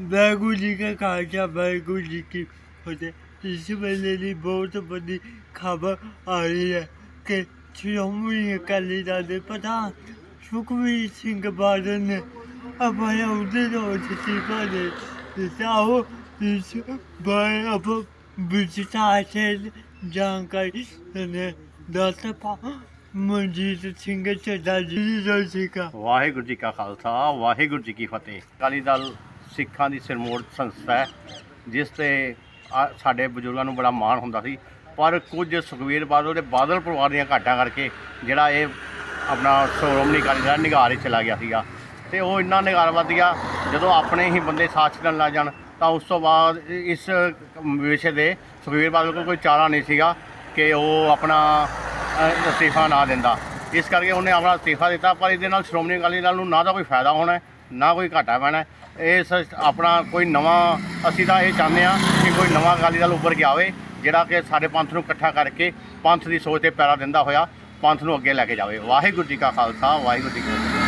ਵਾਹਿਗੁਰੂ ਜੀ ਕਾ ਖਾਲਸਾ ਵਾਹਿਗੁਰੂ ਜੀ ਕੀ ਫਤਿਹ ਇਸ ਵੇਲੇ ਦੀ ਬਹੁਤ ਵੱਡੀ ਖਬਰ ਆ ਰਹੀ ਹੈ ਕਿ ਸ਼੍ਰੋਮਣੀ ਅਕਾਲੀ ਦਲ ਦੇ ਪ੍ਰਧਾਨ ਸੁਖਵੀਰ ਸਿੰਘ ਬਾਦਲ ਨੇ ਆਪਣੇ ਅਹੁਦੇ ਤੋਂ ਅਸਤੀਫਾ ਦੇ ਦਿੱਤਾ ਉਹ ਇਸ ਬਾਰੇ ਆਪ ਵਿਚਾਰ ਸੇ ਜਾਣਕਾਰੀ ਨੇ ਦੱਸ ਪਾ ਮਨਜੀਤ ਸਿੰਘ ਚੱਡਾ ਜੀ ਦੀ ਰਸਿਕਾ ਵਾਹਿਗੁਰੂ ਜੀ ਕਾ ਖਾਲਸਾ ਵਾਹਿਗੁਰੂ ਜੀ ਕੀ ਫਤਿਹ ਅਕਾਲੀ ਦਲ ਸਿੱਖਾਂ ਦੀ ਸਿਰਮੋੜ ਸੰਸਥਾ ਹੈ ਜਿਸ ਤੇ ਆ- ਸਾਡੇ ਬਜ਼ੁਰਗਾਂ ਨੂੰ ਬੜਾ ਮਾਣ ਹੁੰਦਾ ਸੀ। ਪਰ ਕੁਝ ਸੁਖਵੀਰ ਬਾਦਲ ਦੇ ਬਾਦਲ ਪਰਿਵਾਰ ਦੀਆਂ ਘਾਟਾਂ ਕਰਕੇ ਜਿਹੜਾ ਇਹ ਆਪਣਾ ਸ਼੍ਰੋਮਣੀ ਅਕਾਲੀ ਦਲ ਨਿਗਾਰ ਹੀ ਚਲਾ ਗਿਆ ਸੀਗਾ ਤੇ ਉਹ ਇੰਨਾ ਨਿਗਾਰ ਵੱਧ ਗਿਆ ਜਦੋਂ ਆਪਣੇ ਹੀ ਬੰਦੇ ਸਾਥ ਛੱਡਣ ਲੱਗ ਜਾਣ ਤਾਂ ਉਸ ਤੋਂ ਬਾਅਦ ਇਸ ਵਿਸ਼ੇ ਦੇ ਸੁਖਵੀਰ ਬਾਦਲ ਕੋਲ ਕੋਈ ਚਾਰਾ ਨਹੀਂ ਸੀਗਾ ਕਿ ਉਹ ਆਪਣਾ ਅ, ਅਸਤੀਫਾ ਨਾ ਦਿੰਦਾ। ਇਸ ਕਰਕੇ ਉਹਨੇ ਆਪਣਾ ਅਸਤੀਫਾ ਦਿੱਤਾ ਪਰ ਇਹਦੇ ਨਾਲ ਸ਼੍ਰੋਮਣੀ ਅਕਾਲੀ ਦਲ ਨੂੰ ਨਾ ਤਾਂ ਕੋਈ ਫਾਇਦਾ ਹੋਣਾ ਹੈ, ਨਾ ਕੋਈ ਘਾਟਾ ਪੈਣਾ। ਇਹ ਸ- ਆਪਣਾ ਕੋਈ ਨਵਾਂ, ਅਸੀਂ ਤਾਂ ਇਹ ਚਾਹੁੰਦੇ ਹਾਂ ਕਿ ਕੋਈ ਨਵਾਂ ਅਕਾਲੀ ਦਲ ਉੱਭਰ ਕੇ ਆਵੇ, ਜਿਹੜਾ ਕਿ ਸਾਡੇ ਪੰਥ ਨੂੰ ਇਕੱਠਾ ਕਰਕੇ ਪੰਥ ਦੀ ਸੋਚ ਤੇ ਪੈਰਾ ਦਿੰਦਾ ਹੋਇਆ, ਪੰਥ ਨੂੰ ਅੱਗੇ ਲੈ ਕੇ ਜਾਵੇ। ਵਾਹਿਗੁਰੂ ਜੀ ਕਾ ਖਾਲਸਾ, ਵਾਹਿਗੁਰੂ ਜੀ ਕੀ ਫਤਿਹ।